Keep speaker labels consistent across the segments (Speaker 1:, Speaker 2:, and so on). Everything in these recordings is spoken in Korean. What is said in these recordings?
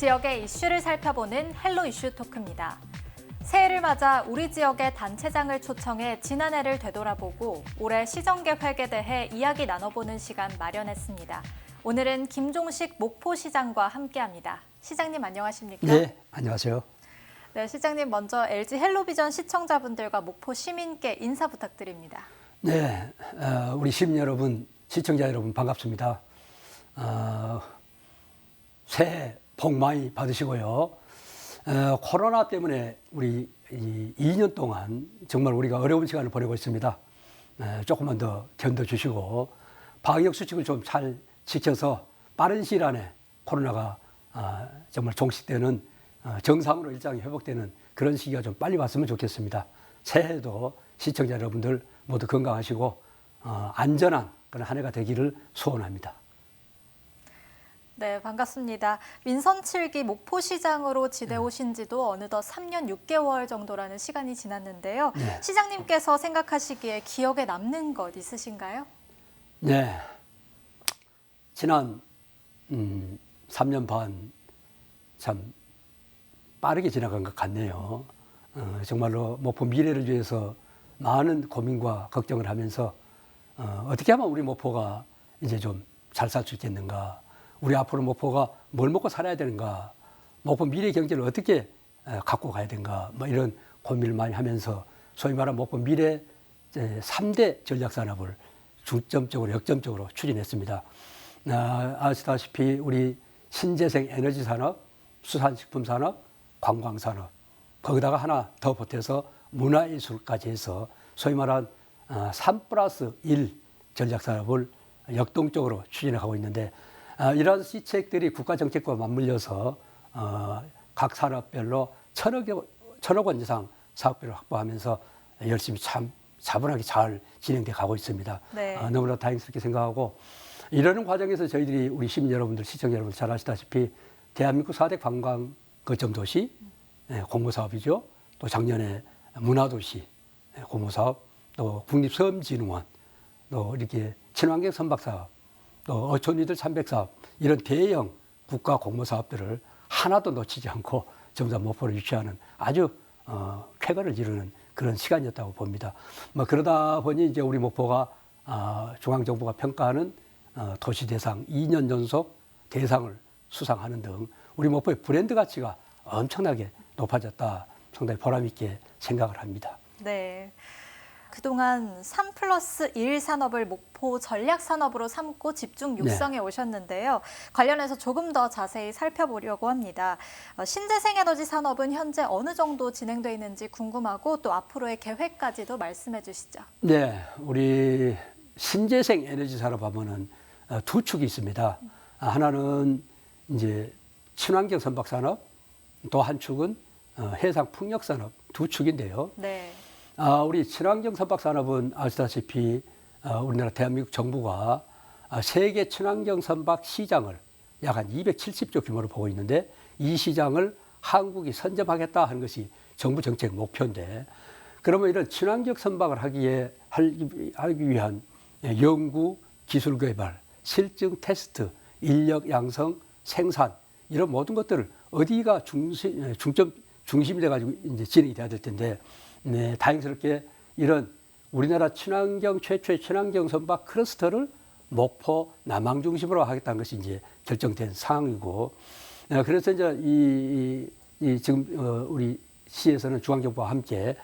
Speaker 1: 지역의 이슈를 살펴보는 헬로 이슈 토크입니다. 새해를 맞아 우리 지역의 단체장을 초청해 지난해를 되돌아보고 올해 시정 계획에 대해 이야기 나눠보는 시간 마련했습니다. 오늘은 김종식 목포시장과 함께합니다. 시장님 안녕하십니까?
Speaker 2: 네, 안녕하세요.
Speaker 1: 네, 시장님 먼저 LG 헬로비전 시청자분들과 목포 시민께 인사 부탁드립니다.
Speaker 2: 네, 어, 우리 시민 여러분, 시청자 여러분 반갑습니다. 어, 새해 복 많이 받으시고요. 어, 코로나 때문에 우리 이 2년 동안 정말 우리가 어려운 시간을 보내고 있습니다. 에, 조금만 더 견뎌주시고 방역 수칙을 좀 잘 지켜서 빠른 시일 안에 코로나가 아, 정말 종식되는 어, 정상으로 일상이 회복되는 그런 시기가 좀 빨리 왔으면 좋겠습니다. 새해에도 시청자 여러분들 모두 건강하시고 어, 안전한 그런 한 해가 되기를 소원합니다.
Speaker 1: 네, 반갑습니다. 민선 7기 목포시장으로 지내오신 지도 어느덧 3년 6개월 정도라는 시간이 지났는데요.
Speaker 2: 네.
Speaker 1: 시장님께서 생각하시기에 기억에 남는 것 있으신가요?
Speaker 2: 네. 지난 음, 3년 반 참 빠르게 지나간 것 같네요. 어, 정말로 목포 미래를 위해서 많은 고민과 걱정을 하면서 어, 어떻게 하면 우리 목포가 이제 좀 잘 살 수 있겠는가? 우리 앞으로 목포가 뭘 먹고 살아야 되는가? 목포 미래 경제를 어떻게 에, 갖고 가야 되는가? 뭐 이런 고민을 많이 하면서 소위 말하는 목포 미래 이제 3대 전략 산업을 중점적으로 역점적으로 추진했습니다. 아, 아시다시피 우리 신재생 에너지 산업, 수산식품 산업, 관광 산업 거기다가 하나 더 보태서 문화예술까지 해서 소위 말한 3 플러스 1 전략 산업을 역동적으로 추진해 가고 있는데 아, 이러한 시책들이 국가 정책과 맞물려서 어, 각 산업별로 천억, 천억 원 이상 사업비를 확보하면서 열심히 참 차분하게 잘 진행돼 가고 있습니다.
Speaker 1: 네.
Speaker 2: 아, 너무나 다행스럽게 생각하고 이러는 과정에서 저희들이 우리 시민 여러분들, 시청자 여러분 잘 아시다시피 대한민국 4대 관광 거점 도시 예, 공모 사업이죠. 또 작년에 문화 도시 예, 공모 사업, 또 국립 섬진흥원, 또 이렇게 친환경 선박 사업, 또 어촌이들 300 사업 이런 대형 국가 공모 사업들을 하나도 놓치지 않고 점차 목표를 유치하는 아주 어, 쾌거를 이루는 그런 시간이었다고 봅니다. 뭐 그러다 보니 이제 우리 목포가 아, 중앙 정부가 평가하는 어, 도시 대상 2년 연속 대상을 수상하는 등 우리 목포의 브랜드 가치가 엄청나게 높아졌다. 상당히 보람 있게 생각을 합니다.
Speaker 1: 네. 그동안 3 플러스 1 산업을 목포 전략 산업으로 삼고 집중
Speaker 2: 네.
Speaker 1: 육성해 오셨는데요. 관련해서 조금 더 자세히 살펴보려고 합니다. 어, 신재생 에너지 산업은 현재 어느 정도 진행되어 있는지 궁금하고 또 앞으로의 계획까지도 말씀해 주시죠.
Speaker 2: 네, 우리 신재생 에너지 산업 하면은 어, 두 축이 있습니다. 아, 하나는 이제 친환경 선박 산업, 또 한 축은 어, 해상 풍력 산업 두 축인데요.
Speaker 1: 네.
Speaker 2: 아, 우리 친환경 선박 산업은 아시다시피 어, 우리나라 대한민국 정부가 아, 세계 친환경 선박 시장을 약 한 270조 규모로 보고 있는데 이 시장을 한국이 선점하겠다 하는 것이 정부 정책 목표인데 그러면 이런 친환경 선박을 하기에 할- 하기 위한 연구, 기술 개발, 실증 테스트, 인력 양성, 생산 이런 모든 것들을 어디가 중심, 중점 중심이 돼가지고 이제 진행이 돼야 될 텐데 네, 다행스럽게 이런 우리나라 친환경 최초의 친환경 선박 클러스터를 목포 남항 중심으로 하겠다는 것이 이제 결정된 상황이고 어, 그래서 이제 이, 이, 이 지금 어, 우리 시에서는 중앙정부와 함께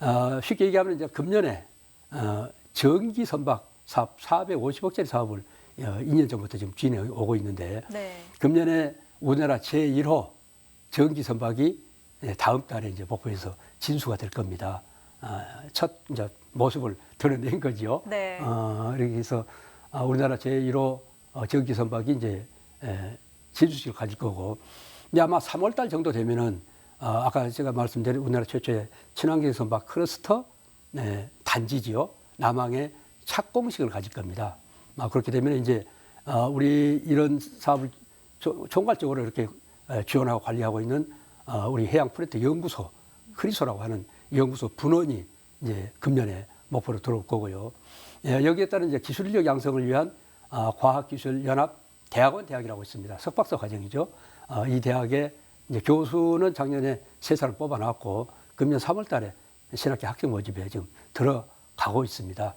Speaker 2: 어, 쉽게 얘기하면 이제 금년에 어, 전기 선박 사업 450억짜리 사업을 어, 2년 전부터 지금 진행해 오고 있는데
Speaker 1: 네.
Speaker 2: 금년에 우리나라 제1호 전기 선박이 예, 다음 달에 이제 목포에서 진수가 될 겁니다. 아, 첫 이제 모습을 드러낸 거죠.
Speaker 1: 네.
Speaker 2: 어, 해서 아, 우리나라 제1호 어, 전기 선박이 이제 에, 진수식을 가질 거고, 근데 아마 3월 달 정도 되면은 어, 아까 제가 말씀드린 우리나라 최초의 친환경 선박 클러스터 네, 단지지요. 남항에 착공식을 가질 겁니다. 아, 그렇게 되면 이제 어, 우리 이런 사업을 조- 총괄적으로 이렇게 에, 지원하고 관리하고 있는 어, 우리 해양 프레트 연구소 크리소라고 하는 연구소 분원이 이제 금년에 목포로 들어올 거고요. 예, 여기에 따른 이제 기술 인력 양성을 위한 아, 과학기술연합 대학원 대학이라고 있습니다. 석박사 과정이죠. 어, 이 대학에 이제 교수는 작년에 세 사람 뽑아놨고 금년 3월 달에 신학기 학생 모집에 지금 들어가고 있습니다.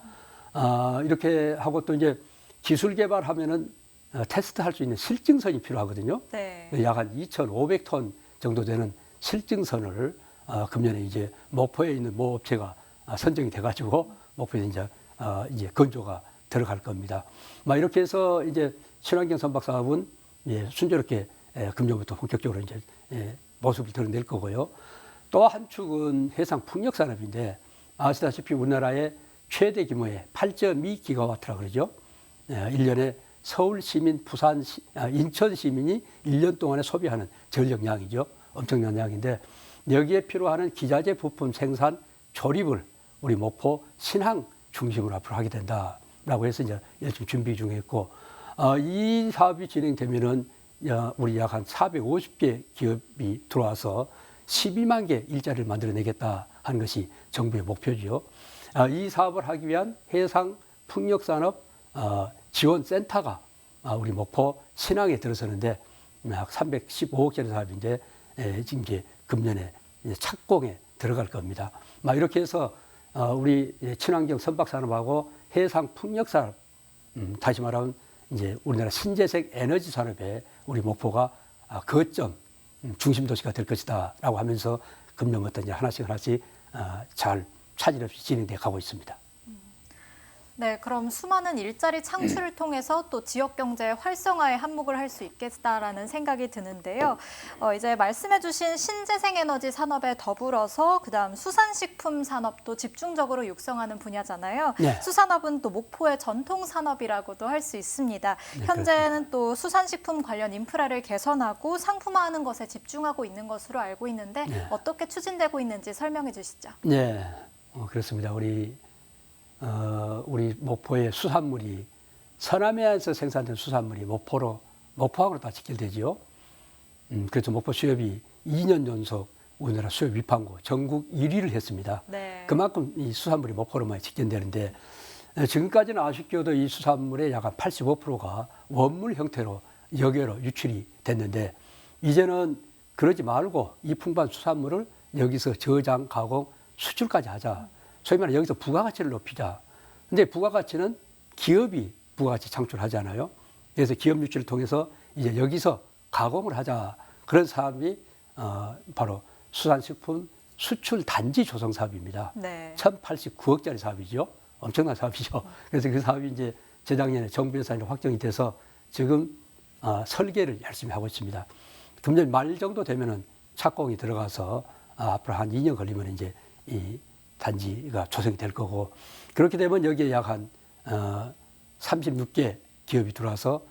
Speaker 2: 아, 이렇게 하고 또 이제 기술 개발하면은 어, 테스트 할 수 있는 실증선이 필요하거든요.
Speaker 1: 네.
Speaker 2: 약 한 2,500톤 정도 되는 실증선을 어, 금년에 이제 목포에 있는 모 업체가 아, 선정이 돼가지고 목포에 이제 어, 이제 건조가 들어갈 겁니다. 막 이렇게 해서 이제 친환경 선박 사업은 예, 순조롭게 예, 금년부터 본격적으로 이제 예, 모습을 드러낼 거고요. 또 한 축은 해상 풍력 산업인데 아시다시피 우리나라의 최대 규모의 8.2 기가와트라 그러죠. 예, 1년에 서울 시민, 부산, 시, 아, 인천 시민이 1년 동안에 소비하는 전력량이죠. 엄청난 양인데 여기에 필요한 기자재 부품 생산, 조립을 우리 목포 신항 중심으로 앞으로 하게 된다라고 해서 이제 열심히 준비 중에 있고 어, 이 사업이 진행되면은 야, 우리 약 한 450개 기업이 들어와서 12만 개 일자리를 만들어내겠다 하는 것이 정부의 목표죠. 아, 이 사업을 하기 위한 해상 풍력산업 어, 지원센터가 아, 우리 목포 신항에 들어서는데 약 315억짜리 사업인데 에, 지금 이제 금년에 착공에 들어갈 겁니다. 막 이렇게 해서 어, 우리 친환경 선박 산업하고 해상 풍력 산업 음, 다시 말하면 이제 우리나라 신재생 에너지 산업에 우리 목포가 아, 거점 음, 중심 도시가 될 것이다라고 하면서 금년 부터 이제 하나씩 하나씩 아, 잘 차질 없이 진행돼 가고 있습니다.
Speaker 1: 네, 그럼 수많은 일자리 창출을 통해서 또 지역 경제 활성화에 한몫을 할 수 있겠다라는 생각이 드는데요. 어, 이제 말씀해주신 신재생 에너지 산업에 더불어서 그다음 수산식품 산업도 집중적으로 육성하는 분야잖아요.
Speaker 2: 네.
Speaker 1: 수산업은 또 목포의 전통 산업이라고도 할 수 있습니다.
Speaker 2: 네,
Speaker 1: 현재는 또 수산식품 관련 인프라를 개선하고 상품화하는 것에 집중하고 있는 것으로 알고 있는데
Speaker 2: 네.
Speaker 1: 어떻게 추진되고 있는지 설명해 주시죠.
Speaker 2: 네, 어, 그렇습니다. 우리 어, 우리 목포의 수산물이 서남해안에서 생산된 수산물이 목포로 목포항으로 다 직결되지요. 음, 그래서 목포 수협이 2년 연속 우리나라 수협 위판고 전국 1위를 했습니다.
Speaker 1: 네.
Speaker 2: 그만큼 이 수산물이 목포로만 직전되는데 에, 지금까지는 아쉽게도 이 수산물의 약 한 85%가 원물 형태로 여기로 유출이 됐는데 이제는 그러지 말고 이 풍부한 수산물을 여기서 저장, 가공, 수출까지 하자. 소위 말해 여기서 부가가치를 높이자. 근데 부가가치는 기업이 부가가치 창출하잖아요. 그래서 기업 유치를 통해서 이제 여기서 가공을 하자. 그런 사업이 어, 바로 수산식품 수출 단지 조성 사업입니다.
Speaker 1: 네.
Speaker 2: 1,089억짜리 사업이죠. 엄청난 사업이죠. 그래서 그 사업이 이제 재작년에 정부 예산이 확정이 돼서 지금 어, 설계를 열심히 하고 있습니다. 금년 말 정도 되면은 착공이 들어가서 아, 앞으로 한 2년 걸리면 이제 이 단지가 조성이 될 거고 그렇게 되면 여기에 약한 어, 36개 기업이 들어와서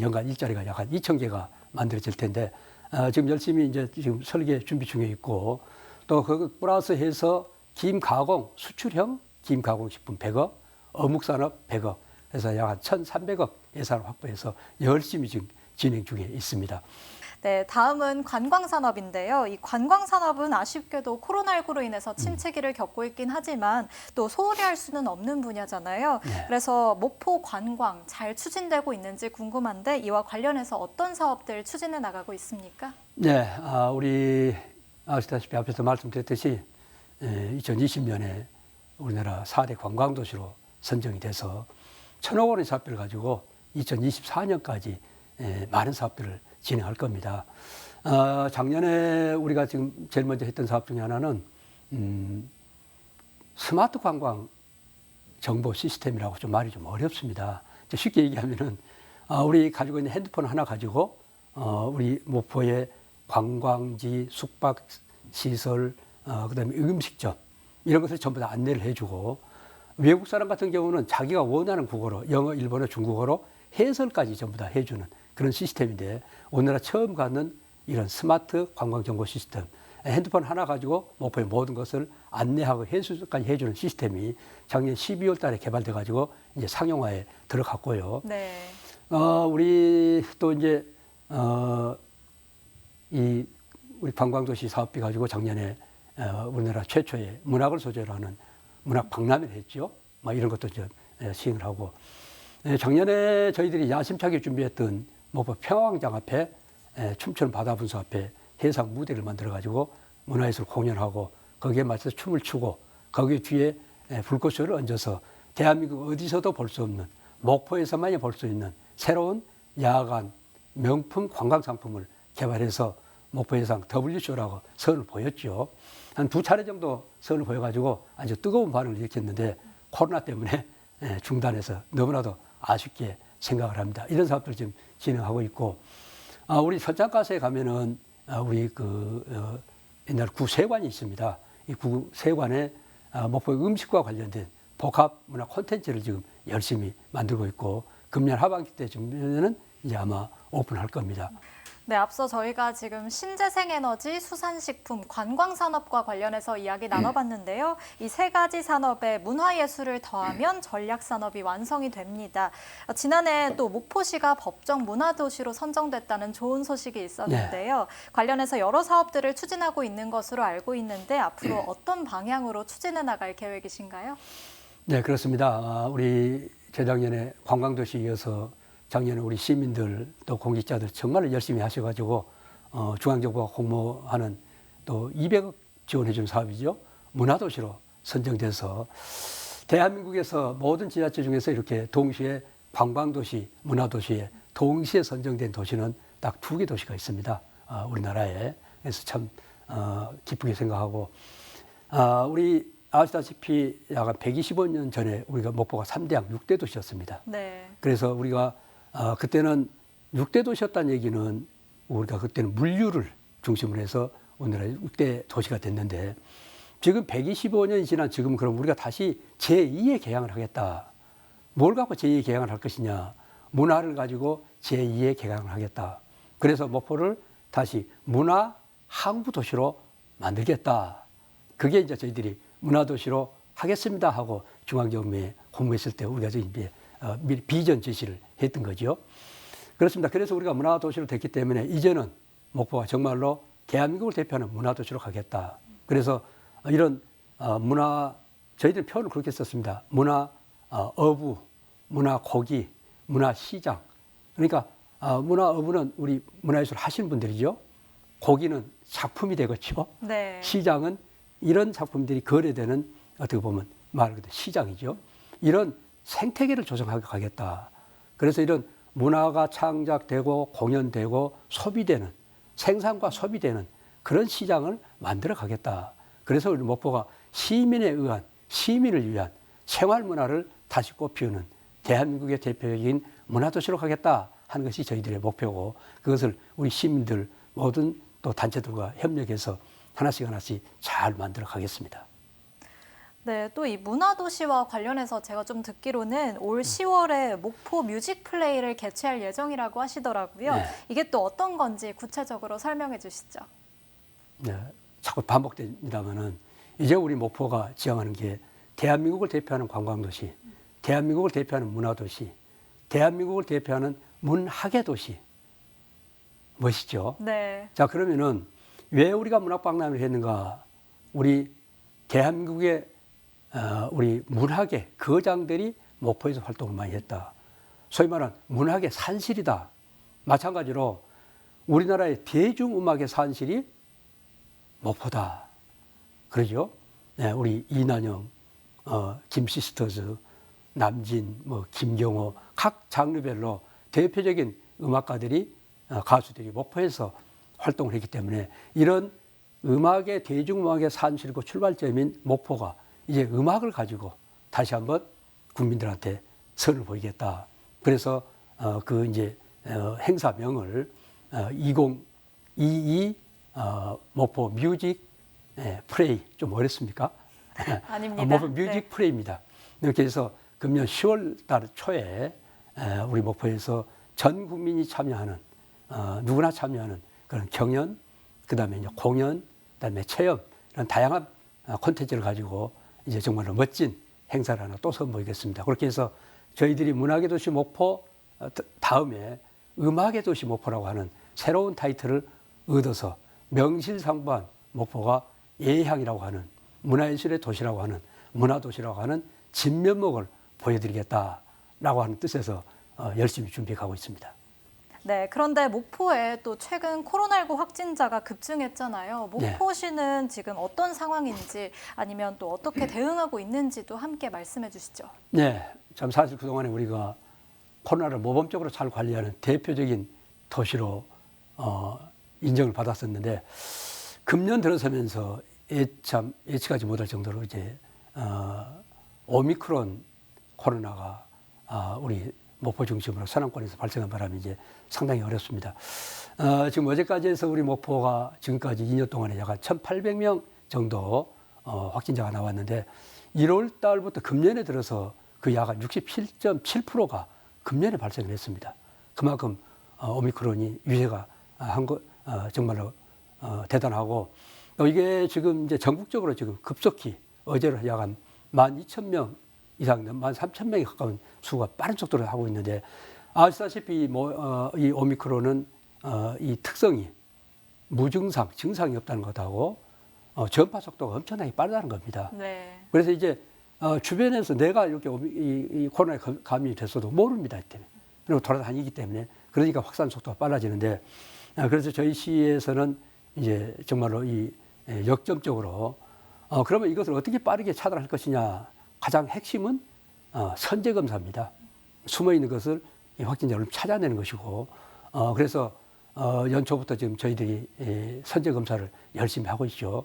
Speaker 2: 연간 일자리가 약 한 2천 개가 만들어질 텐데 어, 지금 열심히 이제 지금 설계 준비 중에 있고 또 그 플러스 해서 김 가공 수출형 김 가공 식품 100억, 어묵 산업 100억 해서 약 한 1,300억 예산을 확보해서 열심히 지금 진행 중에 있습니다.
Speaker 1: 네, 다음은 관광 산업인데요. 이 관광 산업은 아쉽게도 코로나19로 인해서 침체기를 겪고 있긴 하지만 또 소홀히 할 수는 없는 분야잖아요.
Speaker 2: 네.
Speaker 1: 그래서 목포 관광 잘 추진되고 있는지 궁금한데 이와 관련해서 어떤 사업들 추진해 나가고 있습니까?
Speaker 2: 네, 아, 우리 아시다시피 앞에서 말씀드렸듯이 2020년에 우리나라 4대 관광도시로 선정이 돼서 천억 원의 사업비를 가지고 2024년까지 많은 사업들을 진행할 겁니다. 어, 작년에 우리가 지금 제일 먼저 했던 사업 중에 하나는 음, 스마트 관광 정보 시스템이라고 좀 말이 좀 어렵습니다. 쉽게 얘기하면은 아, 우리 가지고 있는 핸드폰 하나 가지고 어, 우리 목포의 관광지, 숙박 시설, 어, 그다음에 음식점 이런 것을 전부 다 안내를 해주고 외국 사람 같은 경우는 자기가 원하는 국어로 영어, 일본어, 중국어로 해설까지 전부 다 해주는 그런 시스템인데 오늘날 처음 갖는 이런 스마트 관광 정보 시스템 핸드폰 하나 가지고 목포의 모든 것을 안내하고 해설까지 해주는 시스템이 작년 12월 달에 개발돼 가지고 이제 상용화에 들어갔고요.
Speaker 1: 네.
Speaker 2: 어, 우리 또 이제 어, 이 우리 관광도시 사업비 가지고 작년에 어, 우리나라 최초의 문학을 소재로 하는 문학 박람회를 했죠. 막 이런 것도 이제 예, 시행을 하고 예, 작년에 저희들이 야심차게 준비했던 목포 평화광장 앞에 에, 춤추는 바다 분수 앞에 해상 무대를 만들어 가지고 문화예술 공연하고 거기에 맞춰서 춤을 추고 거기 뒤에 에, 불꽃쇼를 얹어서 대한민국 어디서도 볼 수 없는 목포에서만이 볼 수 있는 새로운 야간 명품 관광 상품을 개발해서 목포 해상 W쇼라고 선을 보였죠. 한 두 차례 정도 선을 보여가지고 아주 뜨거운 반응을 일으켰는데 코로나 때문에 예, 중단해서 너무나도 아쉽게 생각을 합니다. 이런 사업들 지금 진행하고 있고, 아, 우리 설장가스에 가면은 아, 우리 그 어, 옛날 구세관이 있습니다. 이 구세관에 아, 목포 음식과 관련된 복합 문화 콘텐츠를 지금 열심히 만들고 있고 금년 하반기 때쯤에는 이제 아마 오픈할 겁니다.
Speaker 1: 네, 앞서 저희가 지금 신재생에너지, 수산식품, 관광산업과 관련해서 이야기 나눠봤는데요. 이 세 가지 산업에 문화예술을 더하면 전략산업이 완성이 됩니다. 어, 지난해 또 목포시가 법정 문화도시로 선정됐다는 좋은 소식이 있었는데요. 관련해서 여러 사업들을 추진하고 있는 것으로 알고 있는데 앞으로 어떤 방향으로 추진해 나갈 계획이신가요?
Speaker 2: 네, 그렇습니다. 아, 우리 재작년에 관광도시 이어서 작년에 우리 시민들 또 공직자들 정말 열심히 하셔가지고 어, 중앙정부가 공모하는 또 200억 지원해준 사업이죠. 문화도시로 선정돼서 대한민국에서 모든 지자체 중에서 이렇게 동시에 관광도시, 문화도시에 동시에 선정된 도시는 딱 두 개 도시가 있습니다. 아, 우리나라에. 그래서 참 어, 기쁘게 생각하고 아, 우리 아시다시피 약간 125년 전에 우리가 목포가 3대양 6대 도시였습니다.
Speaker 1: 네.
Speaker 2: 그래서 우리가 어, 그때는 6대 도시였다는 얘기는 우리가 그때는 물류를 중심으로 해서 오늘날 6대 도시가 됐는데 지금 125년이 지난 지금 그럼 우리가 다시 제2의 개항을 하겠다. 뭘 갖고 제2의 개항을 할 것이냐. 문화를 가지고 제2의 개항을 하겠다. 그래서 목포를 다시 문화 항구 도시로 만들겠다. 그게 이제 저희들이 문화 도시로 하겠습니다 하고 중앙정부에 공모했을 때 우리가 이제 비전 제시를 했던 거죠. 그렇습니다. 그래서 우리가 문화 도시로 됐기 때문에 이제는 목포가 정말로 대한민국을 대표하는 문화 도시로 가겠다. 그래서 이런 어, 문화 저희들 표현을 그렇게 썼습니다. 문화 어, 어부, 문화 고기, 문화 시장. 그러니까 어, 문화 어부는 우리 문화예술 하시는 분들이죠. 고기는 작품이 되겠죠.
Speaker 1: 네.
Speaker 2: 시장은 이런 작품들이 거래되는 어떻게 보면 말 그대로 시장이죠. 이런 생태계를 조성하게 가겠다. 그래서 이런 문화가 창작되고 공연되고 소비되는 생산과 소비되는 그런 시장을 만들어 가겠다. 그래서 우리 목포가 시민에 의한 시민을 위한 생활 문화를 다시 꽃피우는 대한민국의 대표적인 문화도시로 가겠다 하는 것이 저희들의 목표고 그것을 우리 시민들 모든 또 단체들과 협력해서 하나씩 하나씩 잘 만들어 가겠습니다.
Speaker 1: 네, 또 이 문화도시와 관련해서 제가 좀 듣기로는 올 10월에 목포 뮤직 플레이를 개최할 예정이라고 하시더라고요.
Speaker 2: 네.
Speaker 1: 이게 또 어떤 건지 구체적으로 설명해 주시죠.
Speaker 2: 네, 자꾸 반복됩니다만은 이제 우리 목포가 지향하는 게 대한민국을 대표하는 관광도시, 대한민국을 대표하는 문화도시, 대한민국을 대표하는 문학의 도시. 멋있죠?
Speaker 1: 네.
Speaker 2: 자, 그러면은 왜 우리가 문학박람회를 했는가? 우리 대한민국의 어, 우리 문학의 거장들이 목포에서 활동을 많이 했다. 소위 말하는 문학의 산실이다. 마찬가지로 우리나라의 대중음악의 산실이 목포다. 그러죠? 네, 우리 이난영, 어, 김시스터즈, 남진, 뭐 김경호 각 장르별로 대표적인 음악가들이 어, 가수들이 목포에서 활동을 했기 때문에 이런 음악의 대중음악의 산실고 출발점인 목포가 이제 음악을 가지고 다시 한번 국민들한테 선을 보이겠다. 그래서 어, 그 이제 어, 행사명을 어, 2022 어, 목포 뮤직 예, 프레이 좀 어렵습니까?
Speaker 1: 아닙니다.
Speaker 2: 목포 뮤직
Speaker 1: 네.
Speaker 2: 프레이입니다. 이렇게 해서 금년 10월 달 초에 에, 우리 목포에서 전 국민이 참여하는 어, 누구나 참여하는 그런 경연, 그다음에 이제 공연, 그다음에 체험 이런 다양한 어, 콘텐츠를 가지고 이제 정말로 멋진 행사를 하나 또 선보이겠습니다. 그렇게 해서 저희들이 문학의 도시 목포 어, 다- 다음에 음악의 도시 목포라고 하는 새로운 타이틀을 얻어서 명실상부한 목포가 예향이라고 하는 문화예술의 도시라고 하는 문화도시라고 하는 진면목을 보여드리겠다라고 하는 뜻에서 어, 열심히 준비하고 있습니다.
Speaker 1: 네, 그런데 목포에 또 최근 코로나19 확진자가 급증했잖아요.
Speaker 2: 네.
Speaker 1: 목포시는 지금 어떤 상황인지 아니면 또 어떻게 대응하고 있는지도 함께 말씀해 주시죠.
Speaker 2: 네, 참 사실 그동안에 우리가 코로나를 모범적으로 잘 관리하는 대표적인 도시로 어, 인정을 받았었는데 금년 들어서면서 예참 예측하지 못할 정도로 이제 어, 오미크론 코로나가 아, 우리 목포 중심으로 서남권에서 발생한 바람에 이제 상당히 어렵습니다. 어, 지금 어제까지 해서 우리 목포가 지금까지 2년 동안에 약 1,800명 정도 어, 확진자가 나왔는데 1월 달부터 금년에 들어서 그약 67.7%가 금년에 발생을 했습니다. 그만큼 어, 오미크론이 유해가 한 거, 어, 정말로 어, 대단하고 또 이게 지금 이제 전국적으로 지금 급속히 어제로 약한 12,000명 이상, 13,000명에 가까운 수가 빠른 속도로 하고 있는데 아시다시피 뭐, 어, 이 오미크론은 어, 이 특성이 무증상, 증상이 없다는 것하고 어, 전파 속도가 엄청나게 빠르다는 겁니다.
Speaker 1: 네.
Speaker 2: 그래서 이제 어, 주변에서 내가 이렇게 오미- 이, 이 코로나에 감- 감염이 됐어도 모릅니다. 이때는. 그리고 돌아다니기 때문에 그러니까 확산 속도가 빨라지는데 아, 그래서 저희 시에서는 이제 정말로 이 에, 역점적으로 어, 그러면 이것을 어떻게 빠르게 차단할 것이냐 가장 핵심은 어, 선제 검사입니다. 숨어 있는 것을 이 확진자를 찾아내는 것이고 어, 그래서 어, 연초부터 지금 저희들이 에, 선제 검사를 열심히 하고 있죠.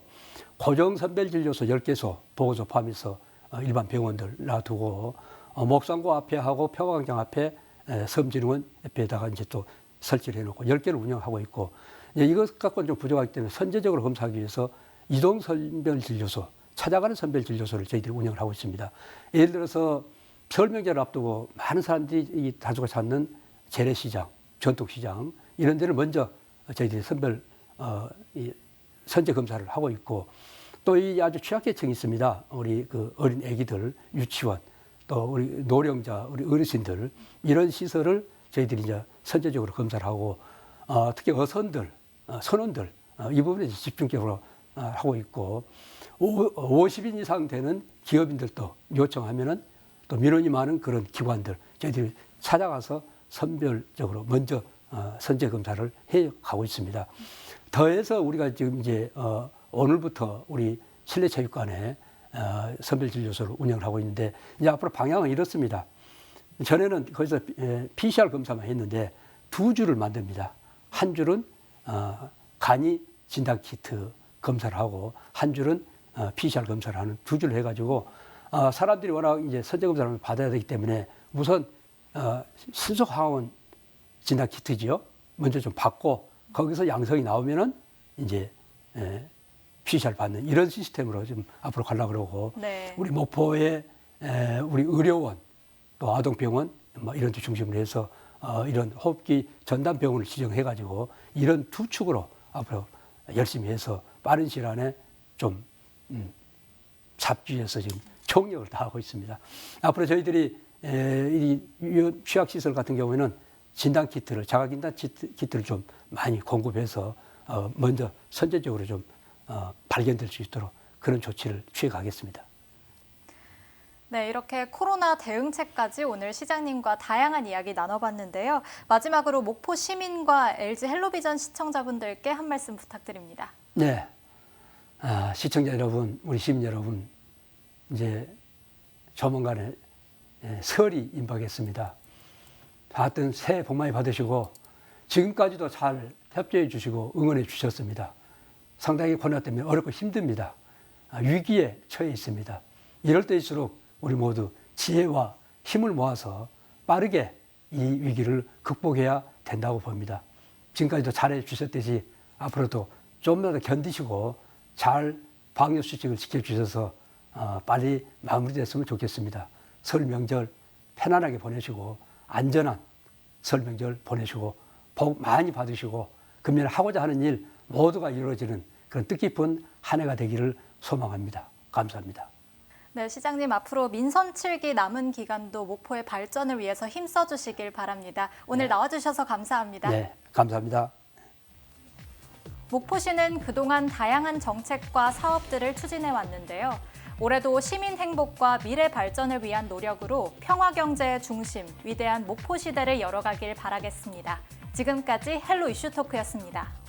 Speaker 2: 고정 선별 진료소 10개소 보건소 포함해서 어, 일반 병원들 놔두고 어, 목상고 앞에 하고 평화광장 앞에 에, 섬진흥원 옆에다가 이제 또 설치를 해놓고 10개를 운영하고 있고 이제 이것 갖고는 좀 부족하기 때문에 선제적으로 검사하기 위해서 이동 선별 진료소 찾아가는 선별 진료소를 저희들이 운영을 하고 있습니다. 예를 들어서 설 명절을 앞두고 많은 사람들이 이 다수가 찾는 재래시장, 전통시장 이런 데를 먼저 저희들이 선별 어, 이 선제 검사를 하고 있고 또 이 아주 취약계층이 있습니다. 우리 그 어린 아기들, 유치원, 또 우리 노령자, 우리 어르신들 이런 시설을 저희들이 이제 선제적으로 검사를 하고 어, 특히 어선들, 어, 선원들 어, 이 부분에 집중적으로 어, 하고 있고 오, 50인 이상 되는 기업인들도 요청하면은 또 민원이 많은 그런 기관들 저희들이 찾아가서 선별적으로 먼저 어, 선제 검사를 해 가고 있습니다. 더해서 우리가 지금 이제 어, 오늘부터 우리 실내 체육관에 어, 선별 진료소를 운영을 하고 있는데 이제 앞으로 방향은 이렇습니다. 전에는 거기서 에, PCR 검사만 했는데 두 줄을 만듭니다. 한 줄은 어, 간이 진단 키트 검사를 하고 한 줄은 어, PCR 검사를 하는 두 줄을 해가지고 어, 사람들이 워낙 이제 선제 검사를 받아야 되기 때문에 우선 어, 신속 항원 진단 키트지요. 먼저 좀 받고 거기서 양성이 나오면은 이제 에, PCR 받는 이런 시스템으로 좀 앞으로 가려고 그러고
Speaker 1: 네.
Speaker 2: 우리 목포에 에, 우리 의료원 또 아동병원 뭐 이런 데 중심으로 해서 어, 이런 호흡기 전담 병원을 지정해 가지고 이런 두 축으로 앞으로 열심히 해서 빠른 시일 안에 좀 음, 잡주해서 지금 총력을 다하고 있습니다. 앞으로 저희들이 에, 이 유- 취약시설 같은 경우에는 진단 키트를 자가 진단 키트, 키트를 좀 많이 공급해서 어, 먼저 선제적으로 좀 어, 발견될 수 있도록 그런 조치를 취해 가겠습니다.
Speaker 1: 네, 이렇게 코로나 대응책까지 오늘 시장님과 다양한 이야기 나눠봤는데요. 마지막으로 목포 시민과 LG 헬로비전 시청자분들께 한 말씀 부탁드립니다.
Speaker 2: 네. 아, 시청자 여러분, 우리 시민 여러분, 이제 조만간에 예, 설이 임박했습니다. 하여튼 새해 복 많이 받으시고 지금까지도 잘 협조해 주시고 응원해 주셨습니다. 상당히 코로나 때문에 어렵고 힘듭니다. 아, 위기에 처해 있습니다. 이럴 때일수록 우리 모두 지혜와 힘을 모아서 빠르게 이 위기를 극복해야 된다고 봅니다. 지금까지도 잘해 주셨듯이 앞으로도 좀더 견디시고 잘 방역 수칙을 지켜주셔서 어, 빨리 마무리됐으면 좋겠습니다. 설 명절 편안하게 보내시고 안전한 설 명절 보내시고 복 많이 받으시고 금년 하고자 하는 일 모두가 이루어지는 그런 뜻깊은 한 해가 되기를 소망합니다. 감사합니다.
Speaker 1: 네, 시장님 앞으로 민선 7기 남은 기간도 목포의 발전을 위해서 힘써 주시길 바랍니다. 오늘
Speaker 2: 네.
Speaker 1: 나와 주셔서 감사합니다.
Speaker 2: 네, 감사합니다.
Speaker 1: 목포시는 그동안 다양한 정책과 사업들을 추진해 왔는데요. 올해도 시민 행복과 미래 발전을 위한 노력으로 평화 경제의 중심, 위대한 목포 시대를 열어가길 바라겠습니다. 지금까지 헬로 이슈 토크였습니다.